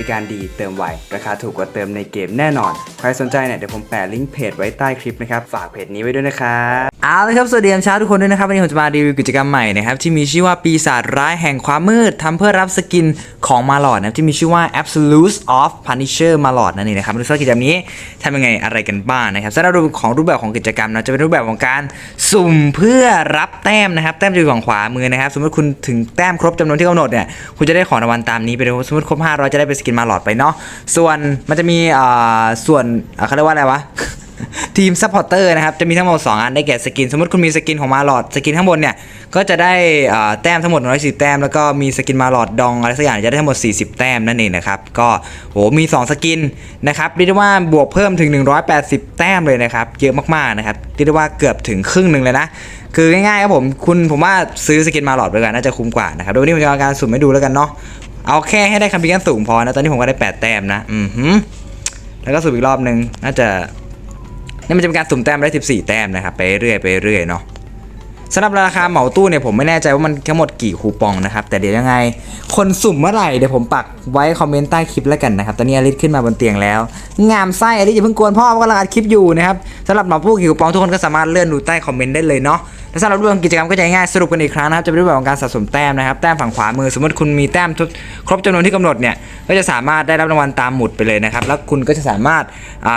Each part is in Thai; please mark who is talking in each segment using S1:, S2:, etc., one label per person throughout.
S1: ริการดีเติมไวราคาถูกกว่าเติมในเกมแน่นอน รสนใจเนี่ยเดี๋ยวผมแปะลิงก์เพจไว้ใต้คลิปนะครับ ฝากเพจนี้ไว้ด้วยนะครับเอาละครับสวัสดียามเช้าทุกคนด้วยนะครับวันนี้ผมจะมารีวิวกิจกรรมใหม่นะครับที่มีชื่อว่าปีศาจร้ายแห่งความมืดทำเพื่อรับสกินของมาลอดนะครับที่มีชื่อว่า Absolute of Punisher มาลอดนั่นเองนะครับมาดูว่ากิจกรรมนี้ทำยังไงอะไรกันบ้างนะครับสำหรับรูปของรูปแบบของกิจกรรมนะจะเป็นรูปแบบของการสุ่มเพื่อรับแต้มนะครับแต้มจะอยู่ฝั่งขวามือนะครับสมมติคุณถึงแต้มครบจำนวนที่กำหนดเนี่ยคุณจะได้ของรางวัลตามนี้ไปเลยสมมติครบ500จะได้เป็นสกินมาลอดไปเนาะส่วนมันจะมีอ่าส่วนอ่าเขาเรียกว่าอะไรวะ ทีมซัพพอร์เตอร์นะครับ จะมีทั้งหมด 2 อันได้แก่สกิน สมมติคุณมีสกินของมาหลอดสกินข้างบนเนี่ย ก็จะได้แต้มทั้งหมด110แต้ม แล้วก็มีสกินมาหลอดดองอะไรสักอย่างจะได้ทั้งหมด 40 แต้มนั่นเองนะครับ ก็โหมี 2 สกินนะครับเรียกได้ว่าบวกเพิ่มถึง 180 แต้มเลยนะครับเยอะมากๆนะครับเรียกได้ว่าเกือบถึงครึ่งหนึ่งเลยนะคือง่ายๆครับผมคุณผมว่าซื้อสกินมาหลอดไปก่อนน่าจะคุ้มกว่านะครับเดี๋ยววันนี้ผมจะเอาการสุ่มให้ดูแล้วกันเนาะเอาแค่ให้ได้คัมพิกันสูงพอนะ ตอนนี้ผมก็ได้ 8 แต้มนะ อือหือ แล้วก็สุ่มอีกรอบนึงน่าจะนี่มันจะเป็นการสุ่มแต้มได้ 14 แต้มนะครับไปเรื่อยไปเรื่อยเนาะสำหรับราคาเหมาตู้เนี่ยผมไม่แน่ใจว่ามันทั้งหมดกี่คูปองนะครับ แต่เดี๋ยวยังไง คนสุ่มเมื่อไหร่เดี๋ยวผมปักไว้คอมเมนต์ใต้คลิปแล้วกันนะครับ ตอนนี้อลิสขึ้นมาบนเตียงแล้ว งามไส้อลิสอย่าเพิ่งกวนพ่อเพราะกำลังอัดคลิปอยู่นะครับสำหรับเหมาตู้กี่คูปองทุกคนก็สามารถเลื่อนดูใต้คอมเมนต์ได้เลยเนาะ และสำหรับเรื่องกิจกรรมก็จะง่ายๆสรุปกันอีกครั้งนะครับจะเป็นรูปแบบของการสะสมแต้มนะครับแต้มฝั่งขวามือสมมติคุณมีแต้มครบจำนวนที่กำหนดเนี่ยก็จะสามารถได้รับรางวัลตามหมุดไปเลยนะครับแล้วคุณก็จะสามารถ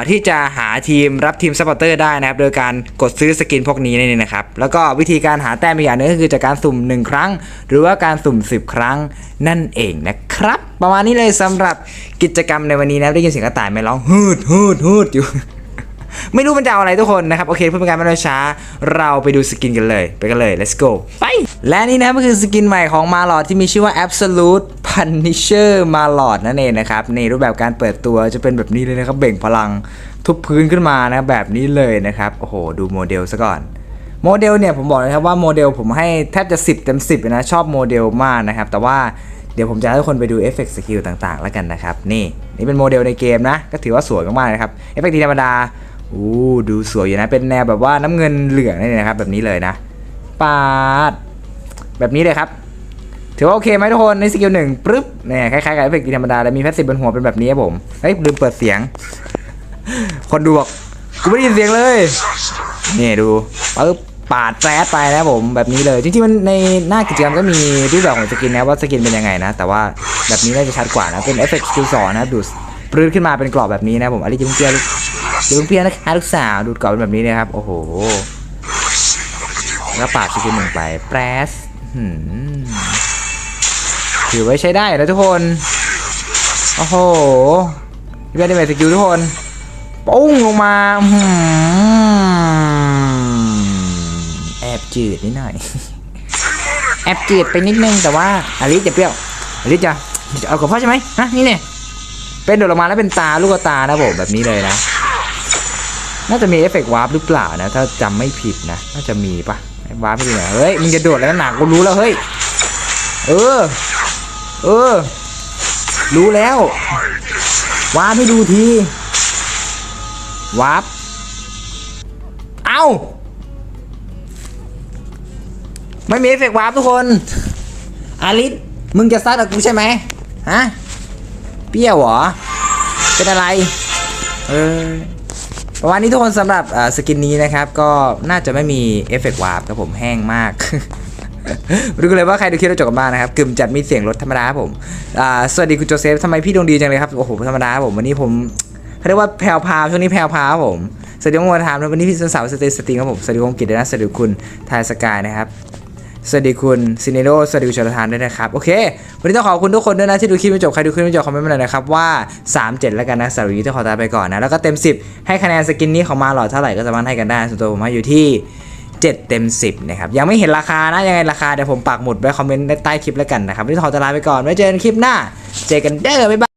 S1: ที่จะหาทีมรับทีมซัพพอร์เตอร์ได้นะครับโดยการกดซื้อสกินพวกนี้นี่นะครับแล้วก็วิธีการหาแต้มอีกอย่างหนึงก็คือจากการสุ่ม 1 ครั้ง หรือว่าการสุ่ม 10 ครั้งนั่นเองนะครับ ประมาณนี้เลยสำหรับกิจกรรมในวันนี้นะได้ยินเสียงกระต่ายไหมร้องฮืดฮืดฮืดอยู่ ไม่รู้มันจะเอาอะไรทุกคนนะครับโอเคเพื่อเป็นการไม่รอช้า เราไปดูสกินกันเลยไปกันเลย let's go ไปและนี่นะครับก็คือสกินใหม่ของมาลอดที่มีชื่อว่า Absolute Punisher มาลอดนั่นเองนะครับในรูปแบบการเปิดตัวจะเป็นแบบนี้เลยนะครับเบ่งพลังทุบพื้นขึ้นมานะแบบนี้เลยนะครับโอ้โหดูโมเดลซะก่อนโมเดลเนี่ยผมบอกเลยครับว่าโมเดลผมให้แทบจะ 10 เต็ม 10เลยนะชอบโมเดลมากนะครับ แต่ว่าเดี๋ยวผมจะให้ทุกคนไปดูเอฟเฟกต์สกิลต่างๆ แล้วกันนะครับ นี่ นี่เป็นโมเดลในเกมนะ ก็ถือว่าสวยมากๆนะครับเอฟเฟกต์ธรรมดา อู้ดูสวยอยู่นะ เป็นแนวแบบว่าน้ำเงินเหลืองนี่นะครับ แบบนี้เลยนะปาด แบบนี้เลยครับ ถือว่าโอเคไหมทุกคนในสกิลหนึ่งปึ๊บเนี่ยคล้ายๆกับเอฟเฟกต์ธรรมดาแล้วมีแพสซีฟบนหัวเป็นแบบนี้ครับผมเฮ้ยลืมเปิดเสียง คนดูบอกกูไม่ได้ยินเสียงเลยนี่ดูปึ๊บปาดแฟดไปนะผมแบบนี้เลยจริงๆมันในหน้ากิจกรรมก็มีรูปแบบของสกินนะว่าสกินเป็นยังไงนะ แต่ว่าแบบนี้น่าจะชัดกว่านะเป็นเอฟเฟกต์สกิลสองนะดูดปรื้ดขึ้นมาเป็นกรอบแบบนี้นะผมอันนี้จะเพิ่งเพี้ยลู กจะเพิ่งเพี้ยนะคะลูกสาวดูดกรอบเป็นแบบนี้นะครับ โอ้โหแล้วปาดสกิลหนึ่งไปแปรสหืมถือไว้ใช้ได้นะทุกคน โอ้โหพี่แบนได้ไหมสกิลทุกคนปุ้งลงมาแอบจืดนิดหน่อย แอบจืดไปนิดนึงแต่ว่าอลิสจะเปรี้ยวอลิสจะเอากับพ่อใช่ไหมฮะนี่เนี่ยเป็นโดดออกมาแล้วเป็นตาลูกตานะผมแบบนี้เลยนะ น่าจะมีเอฟเฟกต์วาร์ปหรือเปล่านะ ถ้าจำไม่ผิดนะ น่าจะมีปะวาร์ปไม่ดีนะเฮ้ยมึงจะโดดแล้วหนักกูรู้แล้วเฮ้ย เออ เออ รู้แล้ว วาร์ปให้ดูที วาร์ป เอ้า ไม่มีเอฟเฟกต์วาร์ปทุกคน อาริสมึงจะซัดกับกูใช่ไหมฮะ เปรี้ยวเหรอ เป็นอะไร เออ ประมาณนี้ทุกคนสำหรับสกินนี้นะครับ ก็น่าจะไม่มีเอฟเฟกต์วาร์ปครับผมแห้งมากรู้เลยว่าใครดูคลิปเราจบกันบ้างนะครับกึ่มจัดมีเสียงรถธรรมดาผมสวัสดีคุณโจเซฟทำไมพี่ดวงดีจังเลยครับโอ้โหธรรมดาผมวันนี้ผมเขาเรียกว่าแพลวพาวช่วงนี้แพลวพาวผมสวัสดีคุณมาถามวันนี้พี่สาวสเตย์สตรีครับผมสวัสดีคุณกิตนะสวัสดีคุณทายสกายนะครับ สวัสดีคุณซินเนโรสวัสดีชลทานด้วยนะครับ โอเค วันนี้ต้องขอบคุณทุกคนด้วยนะ ที่ดูคลิปไม่จบ ใครดูคลิปไม่จบคอมเมนต์มาหน่อยนะครับ ว่า 3 7 แล้วกันนะสำหรับวันนี้ต้องขอตาไปก่อนนะ แล้วก็เต็ม 10 ให้คะแนนสกินนี้ของมาหลอดเท่าไหร่ก็สามารถให้กันได้ส่วนตัวผมให้อยู่ที่ 7 เต็ม 10 นะครับ ยังไม่เห็นราคานะยังไงราคาเดี๋ยวผมปักหมุดไว้คอมเมนต์ใต้คลิปแล้วกันนะครับวันนี้ต้องขอตาไปก่อนไว้เจอกันคลิปหน้า เจอกันเด้อบ๊ายบาย